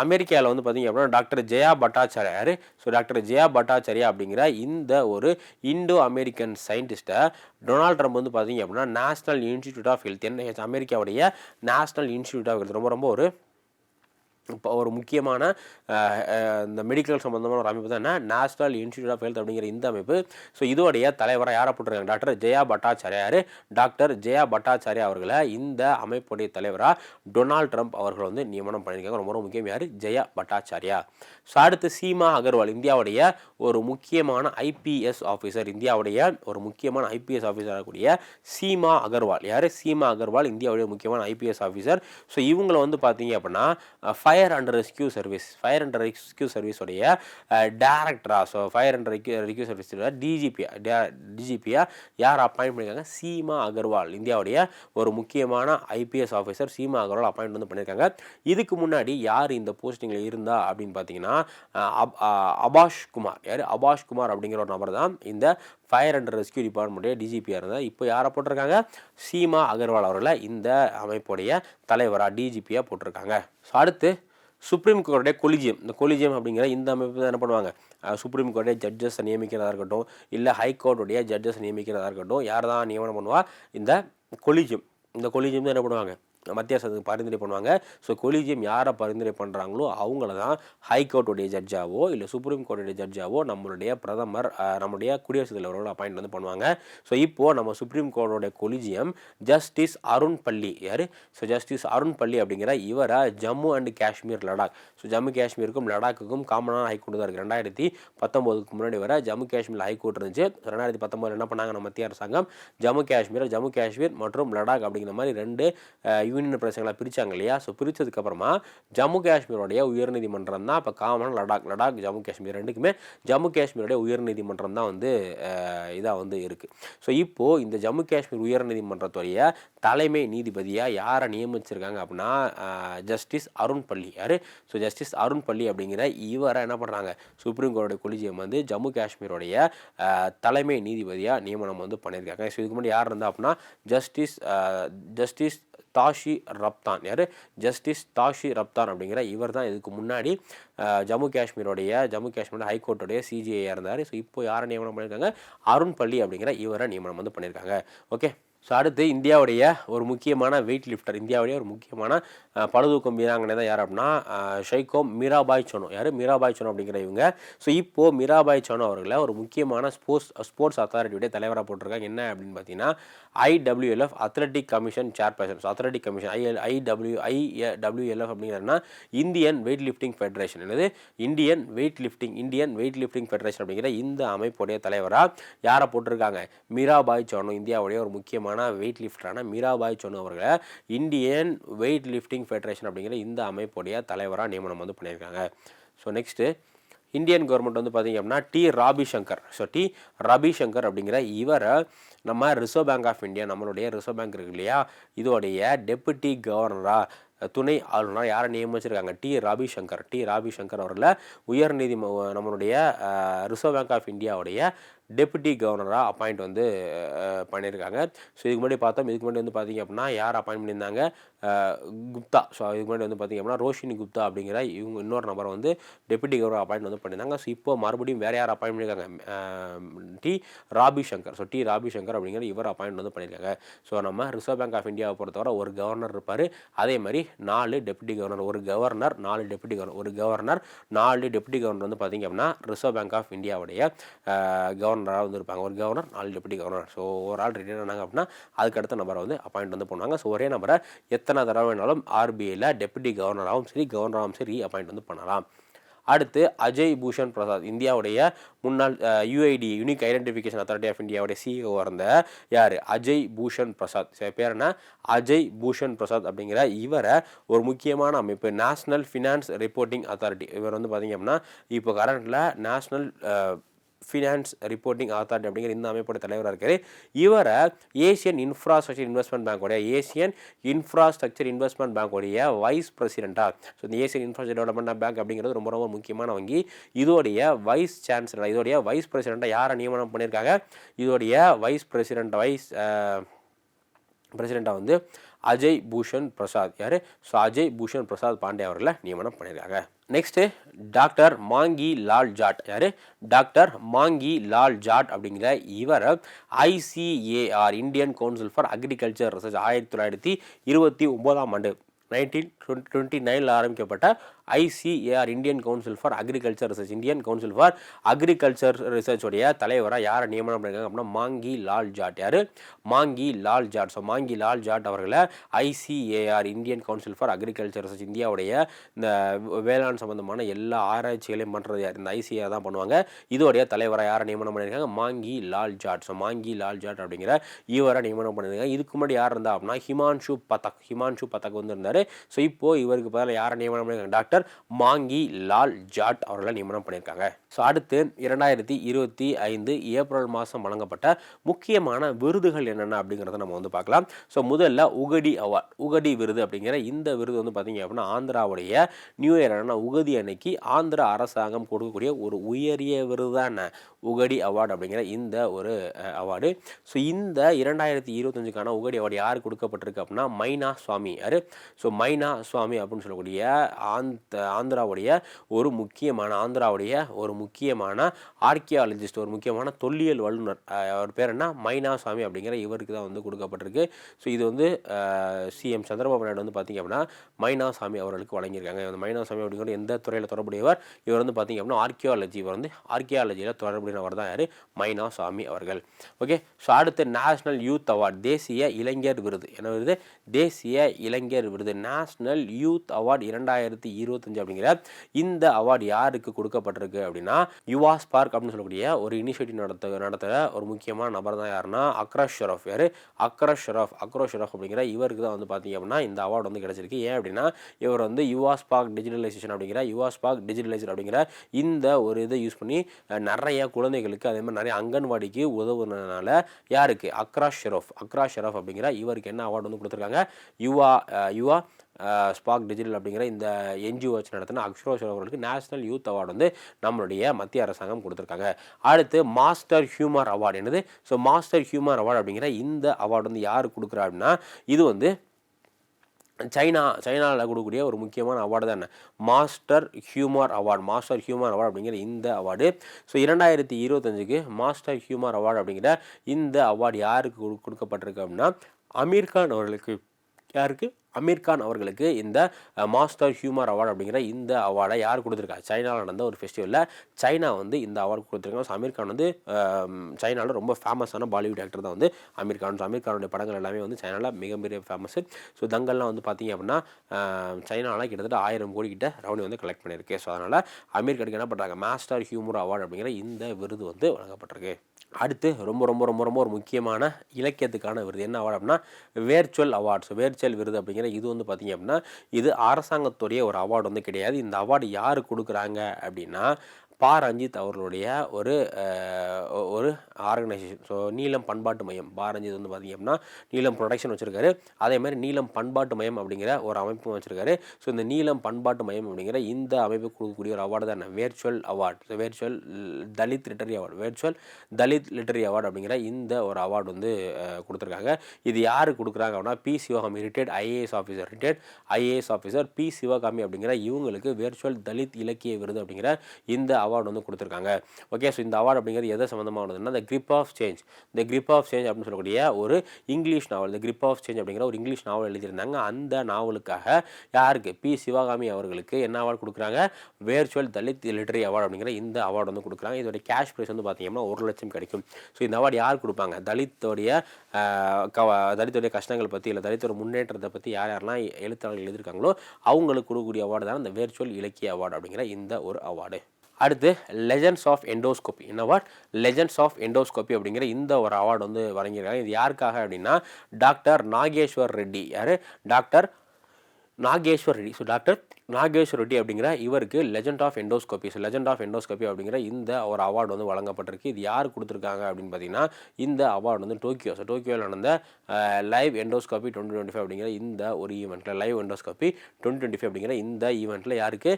அமெரிக்காவில் வந்து பார்த்திங்க அப்படின்னா doctor Jaya Bhattacharya so doctor Jaya Bhattacharya அப்படிங்கிற இந்த ஒரு இண்டோ அமெரிக்கன் சயின்டிஸ்ட்டை டொனால்ட் ட்ரம்ப் வந்து பார்த்திங்க அப்படின்னா நேஷ்னல் இன்ஸ்டிடியூட் ஆஃப் ஹெல்த் என்ன அமெரிக்காவுடைய நேஷ்னல் இன்ஸ்டிடியூட் ஆஃப் ஹெல்த். ரொம்ப ரொம்ப ஒரு இப்போ ஒரு முக்கியமான இந்த மெடிக்கல் சம்மந்தமான ஒரு அமைப்பு தான் என்ன? நேஷனல் இன்ஸ்டியூட் ஆஃப் ஹெல்த் அப்படிங்கிற இந்த அமைப்பு. ஸோ இதோடைய தலைவராக யாரை போட்டிருக்காங்க? டாக்டர் ஜெயா பட்டாச்சாரியார் டாக்டர் ஜெயா பட்டாச்சாரியா அவர்களை இந்த அமைப்புடைய தலைவராக டொனால்ட் ட்ரம்ப் அவர்கள் வந்து நியமனம் பண்ணியிருக்காங்க. ரொம்ப ரொம்ப முக்கியம். யார்? ஜெயா பட்டாச்சாரியா. ஸோ அடுத்து சீமா அகர்வால் இந்தியாவுடைய ஒரு முக்கியமான ஐபிஎஸ் ஆஃபீஸர் இந்தியாவுடைய ஒரு முக்கியமான ஐபிஎஸ் ஆஃபீஸராக ஆகக்கூடிய சீமா அகர்வால். யார்? சீமா அகர்வால் இந்தியாவுடைய முக்கியமான ஐபிஎஸ் ஆஃபீஸர். ஸோ இவங்களை வந்து பார்த்தீங்க அப்படின்னா fire and rescue service fire and rescue சர்வீஸோடைய டேரக்டராக so fire and rescue rescue சர்வீஸோட டிஜிபியா டிஜிபியாக யார் அப்பாயிண்ட் பண்ணியிருக்காங்க சீமா அகர்வால் இந்தியாவுடைய ஒரு முக்கியமான IPS officer Seema Agarwal appoint வந்து பண்ணியிருக்காங்க இதுக்கு முன்னாடி யார் இந்த போஸ்டிங்கில் இருந்தா அப்படின்னு பார்த்தீங்கன்னா அபாஷ் குமார் யார் அபாஷ் குமார் அப்படிங்கிற ஒரு நபர் தான். இந்த ஃபயர் அண்ட் ரெஸ்கியூ டிபார்ட்மெண்ட்டுடைய டிஜிபியாக இருந்தால் இப்போ யாரை போட்டிருக்காங்க? சீமா அகர்வால் அவர்களை இந்த அமைப்புடைய தலைவராக டிஜிபியாக போட்டிருக்காங்க. ஸோ அடுத்து சுப்ரீம் கோர்ட்டுடைய கொலிஜியம் இந்த கொலிஜியம் அப்படிங்கிற இந்த அமைப்பு தான் என்ன பண்ணுவாங்க? சுப்ரீம் கோர்ட்டுடைய ஜட்ஜஸை நியமிக்கிறதா இருக்கட்டும் இல்லை ஹைகோர்ட்டுடைய ஜட்ஜஸ் நியமிக்கிறதா இருக்கட்டும் யார் தான் நியமனம் பண்ணுவா? இந்த கொலிஜியம் இந்த கொலிஜியம் தான் என்ன பண்ணுவாங்க? மத்திய அரசுக்கு பரிந்துரை பண்ணுவாங்க. ஸோ கொலிஜியம் யாரை பரிந்துரை பண்ணுறாங்களோ அவங்கள தான் ஹைகோர்ட்டுடைய ஜட்ஜாவோ இல்லை சுப்ரீம் கோர்ட்டுடைய ஜட்ஜாவோ நம்மளுடைய பிரதமர் நம்மளுடைய குடியரசுத் தலைவரோட அப்பாயிண்ட் வந்து பண்ணுவாங்க. ஸோ இப்போது நம்ம சுப்ரீம் கோர்ட்டோடைய கொலிஜியம் ஜஸ்டிஸ் அருண் பள்ளி யார்? ஸோ ஜஸ்டிஸ் அருண் பள்ளி அப்படிங்கிற இவரை ஜம்மு அண்ட் காஷ்மீர் லடாக் ஸோ ஜம்மு காஷ்மீருக்கும் லடாக்குக்கும் காமனான ஹைகோர்ட் தான் இருக்குது ரெண்டாயிரத்தி பத்தொம்போதுக்கு முன்னாடி வர ஜம்மு காஷ்மீர் ஹைகோர்ட் இருந்துச்சு. ரெண்டாயிரத்தி பத்தொம்போது என்ன பண்ணாங்க நம்ம மத்திய அரசாங்கம்? ஜம்மு காஷ்மீர் ஜம்மு காஷ்மீர் மற்றும் லடாக் அப்படிங்கிற மாதிரி ரெண்டு யூனியன் பிரதேசங்களாக பிரித்தாங்க இல்லையா? ஸோ பிரித்ததுக்கப்புறமா ஜம்மு காஷ்மீருடைய உயர்நீதிமன்றம் தான் இப்போ காமன் லடாக் லடாக் ஜம்மு காஷ்மீர் ரெண்டுக்குமே ஜம்மு காஷ்மீருடைய உயர்நீதிமன்றம் தான் வந்து இதாக வந்து இருக்குது ஸோ இப்போது இந்த ஜம்மு காஷ்மீர் உயர்நீதிமன்றத்துடைய தலைமை நீதிபதியாக யாரை நியமிச்சிருக்காங்க அப்படின்னா ஜஸ்டிஸ் அருண் பள்ளி. யார்? ஸோ ஜஸ்டிஸ் அருண் பள்ளி அப்படிங்கிற இவரை என்ன பண்ணுறாங்க சுப்ரீம் கோர்ட்டோட கொலிஜியம் வந்து ஜம்மு காஷ்மீருடைய தலைமை நீதிபதியாக நியமனம் வந்து பண்ணியிருக்காங்க. ஸோ இதுக்கு முன்னாடி யார் இருந்தால் அப்படின்னா ஜஸ்டிஸ் ஜஸ்டிஸ் தாஷி ரப்தான். யார்? ஜஸ்டிஸ் தாஷி ரப்தான் அப்படிங்கிற இவர் தான் இதுக்கு முன்னாடி ஜம்மு காஷ்மீருடைய ஜம்மு காஷ்மீர் ஹைகோர்ட்டுடைய சிஜிஐயாக இருந்தார். ஸோ இப்போ யாரை நியமனம் பண்ணியிருக்காங்க அருண் பள்ளி அப்படிங்கிற இவரை நியமனம் வந்து பண்ணியிருக்காங்க ஓகே ஸோ அடுத்து இந்தியாவுடைய ஒரு முக்கியமான வெயிட் லிஃப்டர் இந்தியாவுடைய ஒரு முக்கியமான பழுதூக்கம் வீராங்கனை தான் யார் அப்படின்னா ஷைகோ மீராபாய் சோனோ. யார்? மீராபாய் சோனோ அப்படிங்கிற இவங்க. ஸோ இப்போது மீராபாய் சோனோ அவர்களை ஒரு முக்கியமான ஸ்போர்ட்ஸ் ஸ்போர்ட்ஸ் அத்தாரிட்டியுடைய தலைவராக போட்டிருக்காங்க. என்ன அப்படின்னு பார்த்தீங்கன்னா IWLF athletic commission chairperson so athletic commission IL IW IWLF அப்படிங்கிறதுனா Indian weight lifting federation என்னது Indian weightlifting Indian weightlifting federation அப்படிங்கிற இந்த அமைப்புடைய தலைவராக யாரை போட்டிருக்காங்க? மீராபாய் சோனோ இந்தியாவுடைய ஒரு முக்கியமான வெயிட் லிஃப்டரான மீராபாய் சோனு அவர்களை இந்தியன் வெயிட் லிஃப்டிங் ஃபெடரேஷன் அப்படிங்கிற இந்த அமைப்புடைய தலைவராக நியமனம் வந்து பண்ணியிருக்காங்க. ஸோ நெக்ஸ்ட்டு இந்தியன் கவர்மெண்ட் வந்து பார்த்திங்க அப்படின்னா T Rabi Sankar. So T Rabi Sankar அப்படிங்கிற இவரை நம்ம ரிசர்வ் பேங்க் ஆஃப் இந்தியா நம்மளுடைய ரிசர்வ் பேங்க் இருக்கு இல்லையா? இதோடைய டெப்புட்டி கவர்னராக துணை ஆளுநர் யாரை நியமிச்சிருக்காங்க? டி ராபிசங்கர். டி ராபிசங்கர் அவர்களை உயர்நீதி நம்மளுடைய ரிசர்வ் பேங்க் ஆஃப் இந்தியாவுடைய டெபுட்டி கவர்னராக அப்பாயிண்ட் வந்து பண்ணியிருக்காங்க. ஸோ இதுக்கு முன்னாடி பார்த்தோம். இதுக்கு முன்னாடி வந்து பார்த்திங்க அப்படின்னா யார் அப்பாயிண்ட் பண்ணியிருந்தாங்க? குப்தா. ஸோ இதுக்கு முன்னாடி வந்து பார்த்திங்க அப்படின்னா ரோஷினி குப்தா அப்படிங்கிற இவங்க இன்னொரு நம்பர் வந்து டெபுட்டி கவர்னர் அப்பாயிண்ட் வந்து பண்ணியிருந்தாங்க. ஸோ இப்போ மறுபடியும் வேறு யார் அப்பாயிண்ட் பண்ணியிருக்காங்க? T Rabi Shankar so T Rabi Shankar அப்படிங்கிற இவர் அப்பாயிண்ட் வந்து பண்ணியிருக்காங்க. ஸோ நம்ம ரிசர்வ் பேங்க் ஆஃப் இந்தியாவை பொறுத்தவரை ஒரு கவர்னர் இருப்பார். அதே மாதிரி நாலு டெப்யூட்டி கவர்னர் ஒரு கவர்னர் நாலு டெப்யூட்டி கவர்னர் ஒரு கவர்னர் நாலு டெப்யூட்டி கவர்னர் வந்து பார்த்திங்க அப்படின்னா ரிசர்வ் பேங்க் ஆஃப் இந்தியாவுடைய கவர்னராக வந்து இருப்பாங்க ஒரு கவர்னர் நாலு டெப்யூட்டி கவர்னர். ஸோ ஒரு ஆள் ரிட்டையர் ஆனாங்க அப்படின்னா அதுக்கடுத்த நபரை வந்து அப்பாயிண்ட் வந்து பண்ணுவாங்க ஸோ ஒரே நபரை எத்தனை தடவை வேணாலும் ஆர்பிஐயில் டெப்யூட்டி கவர்னராகவும் சரி கவர்னராகவும் சரி அப்பாயிண்ட் வந்து பண்ணலாம். அடுத்து அஜய் பூஷன் பிரசாத் இந்தியாவுடைய முன்னாள் UID unique identification authority of இந்தியாவுடைய சிஇஓ இருந்த யார்? அஜய் பூஷன் பிரசாத். பேர் என்ன? அஜய் பூஷன் பிரசாத் அப்படிங்கிற இவரை ஒரு முக்கியமான அமைப்பு நேஷ்னல் ஃபினான்ஸ் ரிப்போர்ட்டிங் அத்தாரிட்டி இவர் வந்து பார்த்திங்க அப்படின்னா இப்போ கரண்ட்டில் நேஷ்னல் ஃபினான்ஸ் ரிப்போர்ட்டிங் அத்தாரிட்டி அப்படிங்கிற இந்த அமைப்போட தலைவராக இருக்கார். இவரை ஏசியன் இன்ஃப்ராஸ்ட்ரக்சர் இன்வெஸ்ட்மெண்ட் பேங்கோடைய ஏசியன் இன்ஃப்ராஸ்ட்ரக்சர் இன்வெஸ்ட்மெண்ட் பேங்கோடைய வைஸ் பிரசிடெண்ட்டாக ஸோ இந்த ஏசியன் இன்ஃப்ராஸ்ட்ரக்சர் டெவலப்மெண்ட் பேங்க் அப்படிங்கிறது ரொம்ப ரொம்ப முக்கியமான வங்கி. இதோடைய வைஸ் சான்சலர் இதோடைய வைஸ் பிரசிடெண்ட்டாக யாரை நியமனம் பண்ணியிருக்காங்க? இதோடைய வைஸ் பிரசிடெண்ட் வைஸ் பிரசிடெண்ட்டாக வந்து அஜய் பூஷன் பிரசாத். யார்? ஸோ அஜய் பூஷன் பிரசாத் பாண்டே அவர்களை நியமனம் பண்ணியிருக்காங்க. Next doctor Mangi Lal Jat. யார்? டாக்டர் மாங்கி லால் ஜாட் அப்படிங்கிற இவர் ICAR Indian council for agriculture research ஆயிரத்தி தொள்ளாயிரத்தி இருபத்தி ஒம்போதாம் ஆண்டு நைன்டீன் டுவெண்ட்டி நைனில் ஆரம்பிக்கப்பட்ட ICAR Indian council for agriculture research Indian council for agriculture ரிசர்ச்சோடைய தலைவராக யாரை நியமனம் பண்ணியிருக்காங்க அப்படின்னா மாங்கி லால் ஜாட். யார்? மாங்கி லால் ஜாட். ஸோ மாங்கி லால் ஜாட் அவர்களை ICAR Indian council for agriculture research இந்தியாவுடைய இந்த வேளாண் சம்பந்தமான எல்லா ஆராய்ச்சிகளையும் பண்ணுறது யார்? இந்த ஐசிஏஆர் தான் பண்ணுவாங்க. இதோடைய தலைவராக யாரை நியமனம் பண்ணியிருக்காங்க மாங்கி லால் ஜாட். ஸோ மாங்கி லால் ஜாட் அப்படிங்கிற இவரை நியமனம் பண்ணியிருக்காங்க இதுக்கு முன்னாடி யார் இருந்தா அப்படின்னா ஹிமான்ஷு பதக். ஹிமான்ஷு பதக் வந்து இருந்தார். ஸோ இப்போது இவருக்கு பதிலாக யாரை நியமனம் பண்ணியிருக்காங்க டாக்டர் டாக்டர் மாங்கி லால் ஜாட் அவர்களை நியமனம் பண்ணியிருக்காங்க. ஸோ அடுத்து இரண்டாயிரத்தி இருபத்தி ஐந்து ஏப்ரல் மாதம் வழங்கப்பட்ட முக்கியமான விருதுகள் என்னென்ன அப்படிங்கிறத நம்ம வந்து பார்க்கலாம். ஸோ முதல்ல உகடி அவார்ட் உகடி விருது அப்படிங்கிற இந்த விருது வந்து பார்த்திங்க அப்படின்னா ஆந்திராவுடைய நியூ இயரான உகதி அன்னைக்கு ஆந்திர அரசாங்கம் கொடுக்கக்கூடிய ஒரு உயரிய விருது தான் உகடி அவார்டு அப்படிங்கிற இந்த ஒரு அவார்டு. ஸோ இந்த இரண்டாயிரத்தி இருபத்தஞ்சுக்கான உகடி அவார்டு யார் கொடுக்கப்பட்டிருக்கு அப்படின்னா மைனா சுவாமி யார்? ஸோ மைனா சுவாமி அப்படின்னு சொல்லக்கூடிய ஆந்த ஆந்திராவுடைய ஒரு முக்கியமான ஆந்திராவுடைய ஒரு முக்கியமான ஆர்கியாலஜிஸ்ட் ஒரு முக்கியமான தொல்லியல் வல்லுநர். அவர் பேர் என்ன? மைனாசாமி அப்படிங்கிற இவருக்கு தான் வந்து கொடுக்கப்பட்டிருக்கு. ஸோ இது வந்து சிஎம் சந்திரபாபு நாயுடு வந்து பார்த்திங்க அப்படின்னா மைனா சாமி அவர்களுக்கு வழங்கியிருக்காங்க. அந்த மைனாசாமி அப்படிங்கிற எந்த துறையில் தொடர்புடையவர்? இவர் வந்து பார்த்திங்க அப்படின்னா ஆர்கியாலஜி இவர் வந்து ஆர்கியாலஜியில் தொடர்புடையவர் தான் யார்? மைனாசாமி அவர்கள். ஓகே ஸோ அடுத்து நேஷ்னல் யூத் அவார்ட் தேசிய இளைஞர் விருது. என்ன விருது தேசிய இளைஞர் விருது. நேஷ்னல் யூத் அவார்டு இரண்டாயிரத்தி இருபத்தஞ்சு அப்படிங்கிற இந்த அவார்டு யாருக்கு கொடுக்கப்பட்டிருக்கு அப்படின்னா யுவா ஸ்பார்க் அப்படின்னு சொல்லக்கூடிய ஒரு இனிஷியேட்டிவ் நடத்த நடத்துகிற ஒரு முக்கியமான நபர் தான் யாருன்னா அக்ரஷ் ஷெரஃப். யார்? அக்ரஷ் ஷெரஃப். அக்ரோ ஷெரஃப் அப்படிங்கிற இவருக்கு தான் வந்து பார்த்திங்க அப்படின்னா இந்த அவார்டு வந்து கிடச்சிருக்கு. ஏன் அப்படின்னா இவர் வந்து யுவா ஸ்பார்க் டிஜிட்டலைசேஷன் அப்படிங்கிற யுவா ஸ்பார்க் டிஜிட்டலைசர் அப்படிங்கிற இந்த ஒரு இதை யூஸ் பண்ணி நிறைய குழந்தைகளுக்கு அதே மாதிரி நிறைய அங்கன்வாடிக்கு உதவுனதுனால யாருக்கு? அக்ரா ஷெரஃப். அக்ரா ஷெரஃப் அப்படிங்கிற இவருக்கு என்ன அவார்டு வந்து கொடுத்துருக்காங்க? யுவா யுவா ஸ்பாக் டிஜிட்டல் அப்படிங்கிற இந்த என்ஜிஓ வச்சு நடத்தின அக்ஷரோஷ் அவர்களுக்கு நேஷனல் யூத் அவார்டு வந்து நம்மளுடைய மத்திய அரசாங்கம் கொடுத்துருக்காங்க. அடுத்து மாஸ்டர் ஹியூமர் அவார்டு என்னது? ஸோ மாஸ்டர் ஹியூமர் அவார்டு அப்படிங்கிற இந்த அவார்டு வந்து யார் கொடுக்குறா அப்படின்னா இது வந்து சைனா சைனாவில் கொடுக்கக்கூடிய ஒரு முக்கியமான அவார்டு தான் master humour award master humour award அப்படிங்கிற இந்த அவார்டு. ஸோ இரண்டாயிரத்தி இருபத்தஞ்சுக்கு மாஸ்டர் ஹியூமர் அவார்டு அப்படிங்கிற இந்த அவார்டு யாருக்கு கொடுக்கப்பட்டிருக்கு அப்படின்னா அமீர்கான் அவர்களுக்கு யாருக்கு? அமீர் கான் அவர்களுக்கு இந்த மாஸ்டர் ஹியூமர் அவார்டு அப்படிங்கிற இந்த அவார்டை யார் கொடுத்துருக்கா? சைனாவில் நடந்த ஒரு ஃபெஸ்டிவலில் சைனா வந்து இந்த அவார்டு கொடுத்துருக்காங்க. ஸோ அமீர் கான் வந்து சைனாவில் ரொம்ப ஃபேமஸான பாலிவுட் ஆக்டர் தான் வந்து அமீர் கான். ஸோ அமீர் கானுடைய படங்கள் எல்லாமே வந்து சைனாவில் மிகப்பெரிய ஃபேமஸ் ஸோ தங்கல்லாம் வந்து பார்த்திங்க அப்படின்னா சைனாவில் கிட்டத்தட்ட ஆயிரம் கோடி கிட்ட ரவுனி வந்து கலெக்ட் பண்ணியிருக்கு. ஸோ அதனால் அமீர் கானுக்கு என்ன பண்ணுறாங்க மாஸ்டர் ஹியூமர் அவார்டு அப்படிங்கிற இந்த விருது வந்து வழங்கப்பட்டிருக்கு. அடுத்து ரொம்ப ரொம்ப ரொம்ப ரொம்ப ஒரு முக்கியமான இலக்கியத்துக்கான விருது. என்ன அவார்டு அப்படின்னா வேர்ச்சுவல் அவார்ட்ஸ் வேர்ச்சுவல் விருது அப்படிங்கிற இது வந்து பார்த்திங்க அப்படின்னா இது அரசாங்கத்துடைய ஒரு அவார்டு வந்து கிடையாது. இந்த அவார்டு யார் கொடுக்குறாங்க அப்படின்னா பா ரஞ்சித் அவர்களுடைய ஒரு ஒரு ஆர்கனைசேஷன் ஸோ நீலம் பண்பாட்டு மையம். பா ரஞ்சித் வந்து பார்த்தீங்க அப்படின்னா நீலம் ப்ரொடக்ஷன் வச்சுருக்காரு. அதே மாதிரி நீலம் பண்பாட்டு மையம் அப்படிங்கிற ஒரு அமைப்பும் வச்சுருக்காரு. ஸோ இந்த நீலம் பண்பாட்டு மையம் அப்படிங்கிற இந்த அமைப்பு கொடுக்கக்கூடிய ஒரு அவார்டு தான் virtual award so virtual Dalit literary award virtual Dalit literary award அப்படிங்கிற இந்த ஒரு அவார்டு வந்து கொடுத்துருக்காங்க. இது யார் கொடுக்குறாங்க அப்படின்னா P Sivakami retired IAS officer retired IAS officer P Sivakami அப்படிங்கிற இவங்களுக்கு வேர்ச்சுவல் தலித் இலக்கிய விருது அப்படிங்கிற இந்த அவார்டு அவார்டு வந்து கொடுத்துருக்காங்க. ஓகே ஸோ இந்த அவார்டு அப்படிங்கிறது எதை சம்மந்தமானதுன்னா த கிரிப் ஆஃப் சேஞ்ச் இந்த கிரிப் ஆஃப் சேஞ்ச் அப்படின்னு சொல்லக்கூடிய ஒரு இங்கிலீஷ் நாவல் இந்த கிரிப் ஆஃப் சேஞ்ச் அப்படிங்கிற ஒரு இங்கிலீஷ் நாவல் எழுதியிருந்தாங்க. அந்த நாவலுக்காக யாருக்கு? பி சிவகாமி அவர்களுக்கு என்ன அவார்டு கொடுக்குறாங்க? வேர்ச்சுவல் தலித் லிட்டரி அவார்டு அப்படிங்கிற இந்த அவார்டு வந்து கொடுக்குறாங்க. இதோட கேஷ் ப்ரைஸ் வந்து பார்த்தீங்கன்னா ஒரு லட்சம் கிடைக்கும். ஸோ இந்த அவார்டு யார் கொடுப்பாங்க? தலித்தோடைய கவ தலித்துடைய கஷ்டங்கள் பற்றி இல்லை தலித்தோட முன்னேற்றத்தை பற்றி யார் யாரெல்லாம் எழுத்தாளர்கள் எழுதியிருக்காங்களோ அவங்களுக்கு கொடுக்கக்கூடிய அவார்டு தான் இந்த வேர்ச்சுவல் இலக்கிய அவார்டு அப்படிங்கிற இந்த ஒரு அவார்டு அடுத்து லெஜண்ட்ஸ் ஆஃப் எண்டோஸ்கோபி என்ன லெஜன்ஸ் லெஜண்ட்ஸ் ஆஃப் எண்டோஸ்கோபி அப்படிங்கிற இந்த ஒரு அவார்டு வந்து வழங்கியிருக்காங்க. இது யாருக்காக அப்படின்னா டாக்டர் நாகேஸ்வர் ரெட்டி. யார்? Doctor Nageshwar Reddy. So doctor Nageshwar Reddy அப்படிங்கிற இவருக்கு legend of endoscopies legend of endoscopy அப்படிங்கிற இந்த ஒரு அவார்டு வந்து வழங்கப்பட்டிருக்கு. இது யார் கொடுத்துருக்காங்க அப்படின்னு பார்த்தீங்கன்னா இந்த அவார்டு வந்து டோக்கியோ. ஸோ டோக்கியோவில் நடந்த live endoscopy twenty twenty five அப்படிங்கிற இந்த ஒரு ஈவெண்ட்டில் live endoscopy twenty twenty five அப்படிங்கிற இந்த ஈவெண்ட்டில் யாருக்கு?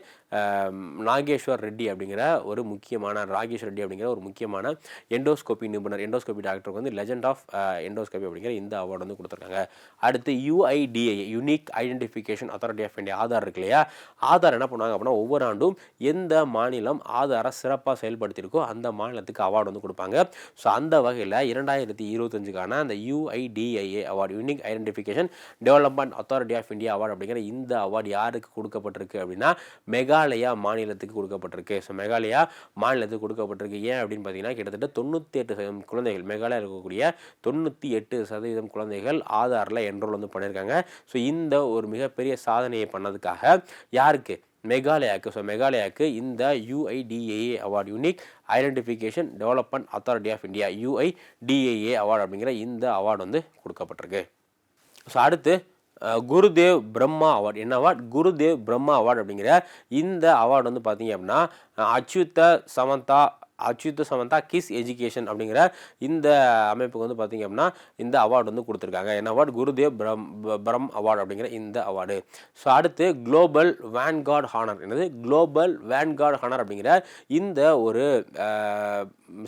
நாகேஸ்வர் ரெட்டி அப்படிங்கிற ஒரு முக்கியமான ராகேஷ் ரெட்டி அப்படிங்கிற ஒரு முக்கியமான எண்டோஸ்கோபி நிபுணர் எண்டோஸ்கோபி டாக்டருக்கு வந்து லெஜண்ட் ஆஃப் எண்டோஸ்கோபி அப்படிங்கிற இந்த அவார்டு வந்து கொடுத்துருக்காங்க. அடுத்து UIDI unique identification authority of India Aadhaar இருக்கு இல்லையா? ஆதார் என்ன பண்ணுவாங்க அப்படின்னா ஒவ்வொரு ஆண்டும் எந்த மாநிலம் ஆதாரை சிறப்பாக செயல்படுத்தியிருக்கோ அந்த மாநிலத்துக்கு அவார்டு வந்து கொடுப்பாங்க. ஸோ அந்த வகையில் இரண்டாயிரத்தி இருபத்தஞ்சுக்கான அந்த UIDIA award unique identification development authority of India award அப்படிங்கிற இந்த அவார்டு யாருக்கு கொடுக்கப்பட்டிருக்கு அப்படின்னா மெகாலயா மாநிலத்துக்கு கொடுக்கப்பட்டிருக்கு. ஸோ மெகாலயா மாநிலத்துக்கு கொடுக்கப்பட்டிருக்கு. ஏன் அப்படின்னு பார்த்தீங்கன்னா கிட்டத்தட்ட தொண்ணூற்றி எட்டு சதவீதம் குழந்தைகள் மெகாலயா இருக்கக்கூடிய தொண்ணூற்றி எட்டு சதவீதம் குழந்தைகள் ஆதாரில் என்ரோல் வந்து பண்ணியிருக்காங்க. ஸோ இந்த ஒரு மிகப்பெரிய சாதனையை பண்ணதுக்காக யாருக்கு? மெகாலயாக்கு. ஸோ மெகாலயாக்கு இந்த UIDAA award unique identification development authority of India UIDAA award அப்படிங்கிற இந்த அவார்டு வந்து கொடுக்கப்பட்டிருக்கு. ஸோ அடுத்து குருதேவ் பிரம்மா அவார்டு என்ன அவார்ட் குருதேவ் பிரம்மா அவார்டு அப்படிங்கிற இந்த அவார்டு வந்து பார்த்தீங்க அப்படின்னா அச்சுத்த சமந்தா அச்சுத்த சமந்தா கிஸ் எஜுகேஷன் அப்படிங்கிற இந்த அமைப்புக்கு வந்து பார்த்திங்க அப்படின்னா இந்த அவார்டு வந்து கொடுத்துருக்காங்க. என்ன அவார்டு? குருதேவ் பிரம் பிரம் அவார்டு அப்படிங்கிற இந்த அவார்டு. ஸோ அடுத்து குளோபல் வேன்கார்ட் ஹானர் என்னது? குளோபல் வேன்கார்ட் ஹானர் அப்படிங்கிற இந்த ஒரு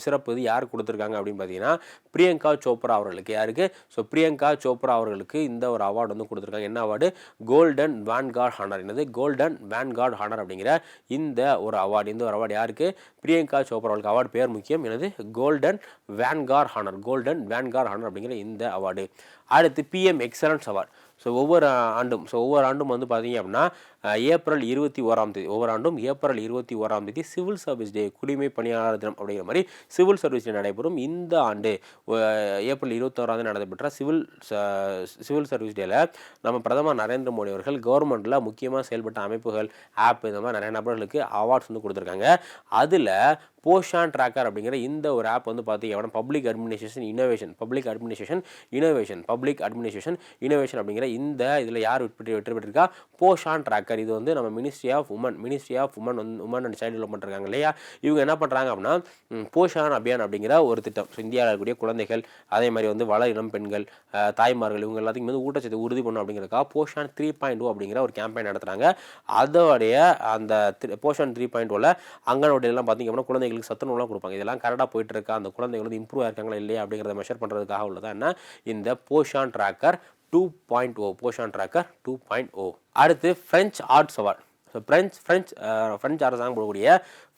சிறப்பு இது யார் கொடுத்துருக்காங்க அப்படின்னு பார்த்தீங்கன்னா பிரியங்கா சோப்ரா அவர்களுக்கு. யாருக்கு? ஸோ பிரியங்கா சோப்ரா அவர்களுக்கு இந்த ஒரு அவார்டு வந்து கொடுத்துருக்காங்க. என்ன அவார்டு கோல்டன் வேன்கார்ட் ஹானர் என்னது? கோல்டன் வேன்கார்ட் ஹானர் அப்படிங்கிற இந்த ஒரு அவார்டு இந்த ஒரு அவார்டு யாருக்கு? பிரியங்கா சோப்ரா அவர்களுக்கு. அவார்டு பேர் முக்கியம். என்னது? Golden vanguard honour golden vanguard honour அப்படிங்கிற இந்த அவார்டு அடுத்து பிஎம் எக்ஸலன்ஸ் அவார்டு ஸோ ஒவ்வொரு ஆண்டும். ஸோ ஒவ்வொரு ஆண்டும் வந்து பார்த்தீங்க அப்படின்னா ஏப்ரல் இருபத்தி ஓராம் தேதி ஒவ்வொரு ஆண்டும் ஏப்ரல் இருபத்தி ஓராம் தேதி சிவில் சர்வீஸ் டே குடிமை பணியாளர் தினம் அப்படிங்கிற மாதிரி சிவில் சர்வீஸ் டே நடைபெறும் இந்த ஆண்டு. ஏப்ரல் இருபத்தோராம் தேதி நடைபெற்ற சிவில் சிவில் சர்வீஸ் டேல நம்ம பிரதமர் நரேந்திர மோடி அவர்கள் கவர்மெண்ட்டில் முக்கியமாக செயல்பட்ட அமைப்புகள் ஆப் இந்த மாதிரி நிறைய நபர்களுக்கு அவார்ட்ஸ் வந்து கொடுத்துருக்காங்க. அதில் போஷான் ட்ராக்கர் அப்படிங்கிற இந்த ஒரு ஆப் வந்து பார்த்தீங்கன்னா public administration innovation public administration innovation public administration innovation அப்படிங்கிற இந்த இதில் யார் வெற்றி பெற்றிருக்கா போஷான் ட்ராக்கர் இது வந்து நம்ம ministry of woman ministry of woman வந்து உமன் அண்ட் சைல்டு டெவலப்மெண்ட் இருக்காங்க இல்லையா? இவங்க என்ன பண்ணுறாங்க அப்படின்னா போஷான் அபியான் அப்படிங்கிற ஒரு திட்டம். ஸோ இந்தியாவில் இருக்கக்கூடிய குழந்தைகள் அதே மாதிரி வந்து வள இளம் பெண்கள் தாய்மார்கள் இவங்க எல்லாத்துக்கும் வந்து ஊட்டச்சத்து உறுதி பண்ணும் அப்படிங்கிறதுக்காக போஷான் த்ரீ பாயிண்ட் டூ அப்படிங்கிற ஒரு கேம்பெயின் நடத்துகிறாங்க அதோடைய அந்த த்ரீ- போஷான் த்ரீ பாயிண்ட் டூவில் oh அங்கன்வாடியெல்லாம் பார்த்திங்க அப்படின்னா குழந்தைகளுக்கு சத்துணவுலாம் கொடுப்பாங்க. இதெல்லாம் கரெக்டாக போயிட்டு இருக்கா. அந்த குழந்தைகள் வந்து இம்ப்ரூவ் ஆயிருக்காங்களா இல்லையா அப்படிங்கிறத மெஷர் பண்ணுறதுக்காக உள்ளதா என்ன? இந்த Poshan tracker two point O Poshan tracker two point O அடுத்து French arts award so French French French அரசாங்கம் போடக்கூடிய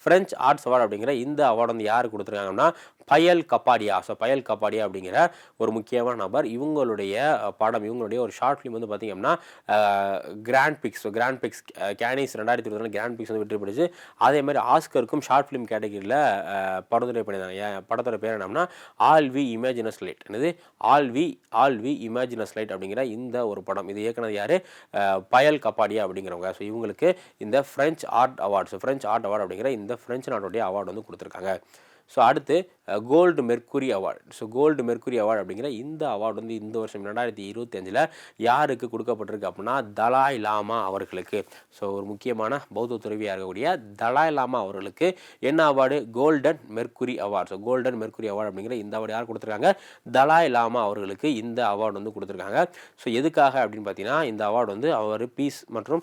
ஃப்ரெஞ்ச் ஆர்ட்ஸ் அவார்டு அப்படிங்கிற இந்த அவார்டு வந்து யார் கொடுத்துருக்காங்கன்னா பயல் கப்பாடியா ஸோ பயல் கப்பாடியா அப்படிங்கிற ஒரு முக்கியமான நபர். இவங்களுடைய படம் இவங்களுடைய ஒரு ஷார்ட் ஃபிலிம் வந்து பார்த்திங்கன்னா அப்படின்னா grand prix grand prix Cannes ரெண்டாயிரத்தி இருபத்தி கிராண்ட் பிக்ஸ் வந்து வெற்றி பெற்றுச்சு. அதே மாதிரி ஆஸ்கருக்கும் ஷார்ட் ஃபிலிம் கேட்டகரியில் படத்துறை பண்ணியிருந்தாங்க ஏன் படத்தோட பேர் என்னன்னா all we imagine as light என்னது? All we all we imagine as light அப்படிங்கிற இந்த ஒரு படம். இது இயக்குனது யார்? பயல் கப்பாடியா அப்படிங்கிறவங்க. ஸோ இவங்களுக்கு இந்த French art awards French art award அப்படிங்கிற இந்த பிரெஞ்சு நாட்டுடைய அவார்டு வந்து கொடுத்துருக்காங்க. ஸோ அடுத்து gold mercury award so gold mercury award அப்படிங்கிற இந்த அவார்டு வந்து இந்த வருஷம் ரெண்டாயிரத்தி இருபத்தஞ்சில் யாருக்கு கொடுக்கப்பட்டிருக்கு அப்படின்னா தலாய் லாமா அவர்களுக்கு. ஸோ ஒரு முக்கியமான பௌத்த துறவியாக இருக்கக்கூடிய தலாய் லாமா அவர்களுக்கு என்ன award golden mercury award so golden mercury award அப்படிங்கிற இந்த அவார்டு யார் கொடுத்துருக்காங்க? தலாய் லாமா அவர்களுக்கு இந்த அவார்டு வந்து கொடுத்துருக்காங்க. ஸோ எதுக்காக அப்படின்னு பார்த்தீங்கன்னா இந்த அவார்டு வந்து அவர் பீஸ் மற்றும்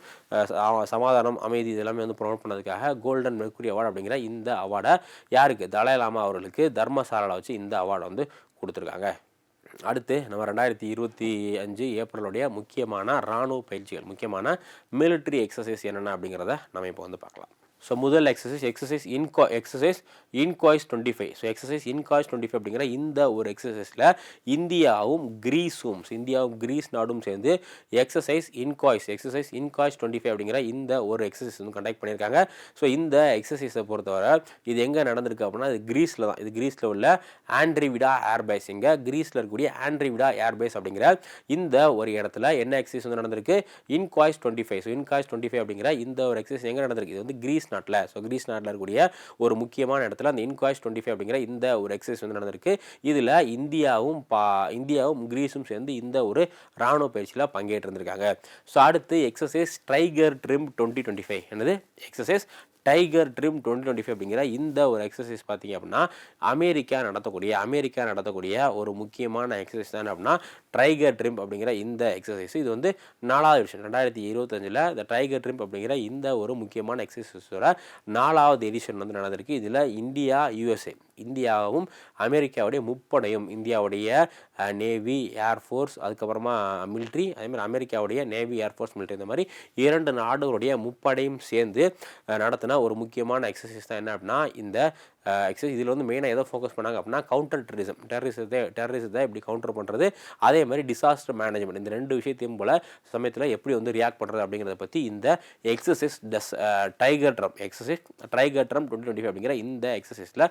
சமாதானம் அமைதி இதெல்லாமே வந்து ப்ரொமோட் பண்ணதுக்காக கோல்டன் மெர்க்குரி அவார்டு அப்படிங்கிற இந்த அவார்டை யாருக்கு? தலாய் லாமா அவர்களுக்கு தர்மசாலாவில் வச்சு இந்த அவார்டை வந்து கொடுத்துருக்காங்க. அடுத்து நம்ம ரெண்டாயிரத்தி இருபத்தி அஞ்சு ஏப்ரலுடைய முக்கியமான இராணுவ பயிற்சிகள் முக்கியமான மிலிட்ரி எக்ஸசைஸ் என்னென்ன அப்படிங்கிறத நம்ம இப்போ வந்து பார்க்கலாம். ஸோ முதல் exercise exercise இன்கோ exercise Iniochos twenty five so exercise Iniochos twenty five அப்படிங்கிற இந்த ஒரு எக்ஸசைஸில் இந்தியாவும் கிரீஸும் இந்தியாவும் கிரீஸ் நாடும் சேர்ந்து exercise Iniochos exercise Iniochos twenty five அப்படிங்கிற இந்த ஒரு எக்ஸசைஸ் வந்து கண்டக்ட் பண்ணியிருக்காங்க. ஸோ இந்த எக்ஸசைஸை பொறுத்தவரை இது எங்கே நடந்திருக்கு அப்படின்னா இது கிரீஸில் தான். இது கிரீஸில் உள்ள ஆண்ட்ரிவிடா ஏர்பேஸ். இங்கே கிரீஸில் இருக்கக்கூடிய ஆண்ட்ரிவிடா ஏர்பேஸ் அப்படிங்கிற இந்த ஒரு இடத்துல என்ன எக்ஸசைஸ் வந்து நடந்திருக்கு? Iniochos twenty five so Iniochos twenty five அப்படிங்கிற இந்த ஒரு எக்ஸசைஸ் எங்கே நடந்திருக்கு? இது வந்து கிரீஸ் நாட்டில். ஸோ கிரீஸ் நாட்டில் இருக்கக்கூடிய ஒரு முக்கியமான இடத்துல அந்த இன்காய்ஸ் டுவெண்ட்டி ஃபைவ் அப்படிங்கிற இந்த ஒரு எக்ஸசைஸ் வந்து நடந்திருக்கு. இதில் இந்தியாவும் பா இந்தியாவும் கிரீஸும் சேர்ந்து இந்த ஒரு ராணுவ பயிற்சியில் பங்கேற்றிருந்திருக்காங்க. ஸோ அடுத்து exercise Tiger Triumph twenty twenty five என்னது? Exercise Tiger Triumph twenty twenty five அப்படிங்கிற இந்த ஒரு எக்ஸசைஸ் பார்த்தீங்க அப்படின்னா அமெரிக்கா நடத்தக்கூடிய அமெரிக்கா நடத்தக்கூடிய ஒரு முக்கியமான எக்ஸசைஸ் தான் அப்படின்னா ட்ரைகர் ட்ரிம் அப்படிங்கிற இந்த எக்ஸசைஸ் இது வந்து நாலாவது எடிஷன் ரெண்டாயிரத்தி இருபத்தஞ்சில் இந்த டைகர் ட்ரிம் அப்படிங்கிற இந்த ஒரு முக்கியமான எக்ஸசைஸோட நாலாவது எடிஷன் வந்து நடந்திருக்கு. இதில் இந்தியா யூஎஸ்ஏ இந்தியாவும் அமெரிக்காவுடைய முப்படையும் இந்தியாவுடைய நேவி ஏர்ஃபோர்ஸ் அதுக்கப்புறமா மிலிட்ரி அதேமாதிரி அமெரிக்காவுடைய நேவி ஏர்ஃபோர்ஸ் மிலிட்ரி இந்த மாதிரி இரண்டு நாடுகளுடைய முப்படையும் சேர்ந்து நடத்தின ஒரு முக்கியமான எக்ஸசைஸ் தான் என்ன அப்படின்னா இந்த எக்ஸசைஸ் இதில் வந்து மெயினாக எதை ஃபோக்கஸ் பண்ணாங்க அப்படின்னா கவுண்டர் டெரரிசம் டெரரிசத்தை டெரரிசத்தை எப்படி கவுண்டர் பண்ணுறது அதே மாதிரி டிசாஸ்டர் மேனேஜ்மெண்ட் இந்த ரெண்டு விஷயத்தையும் போல் சமயத்தில் எப்படி வந்து ரியாக்ட் பண்ணுறது அப்படிங்கிறத பற்றி இந்த எக்ஸசைஸ் டஸ் Tiger Triumph exercise Tiger Triumph twenty twenty five அப்படிங்கிற இந்த எக்ஸசைஸில்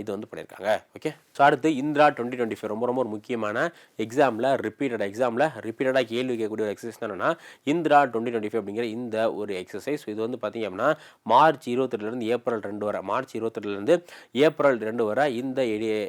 இது வந்து பண்ணியிருக்காங்க. ஓகே ஸோ அடுத்து இந்திரா டுவெண்ட்டி டுவெண்ட்டி ஃபைவ் ரொம்ப ரொம்ப ஒரு முக்கியமான எக்ஸாமில் ரிப்பீட்டட் எக்ஸாமில் ரிப்பீட்டடாக கேள்வி கேட்கக்கூடிய ஒரு எக்ஸசைஸ் என்னென்னா இந்திரா டுவெண்ட்டி டுவெண்ட்டி ஃபைவ் அப்படிங்கிற இந்த ஒரு எக்ஸசைஸ் இது வந்து பார்த்திங்க அப்படின்னா மார்ச் இருபத்தெட்டுலேருந்து ஏப்ரல் ரெண்டு வரை மார்ச் இருபத்தெட்டுலேருந்து ஏப்ரல் ரெண்டு வரை இந்த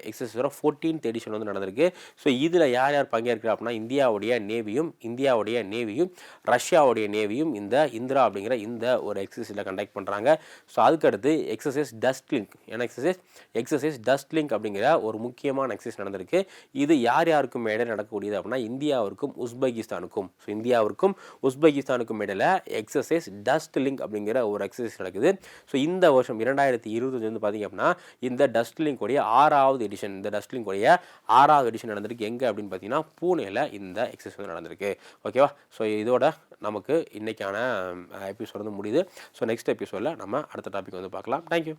எக்ஸசைஸ் வர ஃபோர்டீன்த் எடிஷன் வந்து நடந்திருக்கு. ஸோ இதில் யார் யார் பங்கேற்கிறா அப்படின்னா இந்தியாவுடைய நேவியும் இந்தியாவுடைய நேவியும் ரஷ்யாவுடைய நேவியும் இந்த இந்திரா அப்படிங்கிற இந்த ஒரு எக்ஸசைஸில் கண்டக்ட் பண்ணுறாங்க ஸோ அதுக்கடுத்து எக்ஸசைஸ் டஸ்ட் லிங்க் என்ன எக்ஸசைஸ் எக்ஸசைஸ் டஸ்ட் லிங்க் அப்படிங்கிற ஒரு முக்கியமான எக்ஸசைஸ் நடந்திருக்கு. இது யார் யாருக்கும் இடையில நடக்கக்கூடியது அப்படின்னா இந்தியாவிற்கும் உஸ்பெகிஸ்தானுக்கும். ஸோ இந்தியாவிற்கும் உஸ்பெகிஸ்தானுக்கும் இடையில எக்ஸசைஸ் டஸ்ட் லிங்க் அப்படிங்கிற ஒரு எக்ஸசைஸ் நடக்குது. ஸோ இந்த வருஷம் இரண்டாயிரத்தி இருபத்தஞ்சு வந்து பார்த்தீங்க அப்படின்னா இந்த டஸ்ட்லிங்கோடைய ஆறாவது எடிஷன் இந்த டஸ்ட் லிங்கோடைய ஆறாவது எடிஷன் நடந்திருக்கு. எங்கே அப்படின்னு பார்த்தீங்கன்னா பூனேல இந்த எக்ஸசைஸ் வந்து நடந்திருக்கு. ஓகேவா ஸோ இதோட நமக்கு இன்றைக்கான எபிசோட் வந்து முடியுது. ஸோ நெக்ஸ்ட் எபிசோடில் நம்ம அடுத்த டாபிக் வந்து பார்க்கலாம். தேங்க்யூ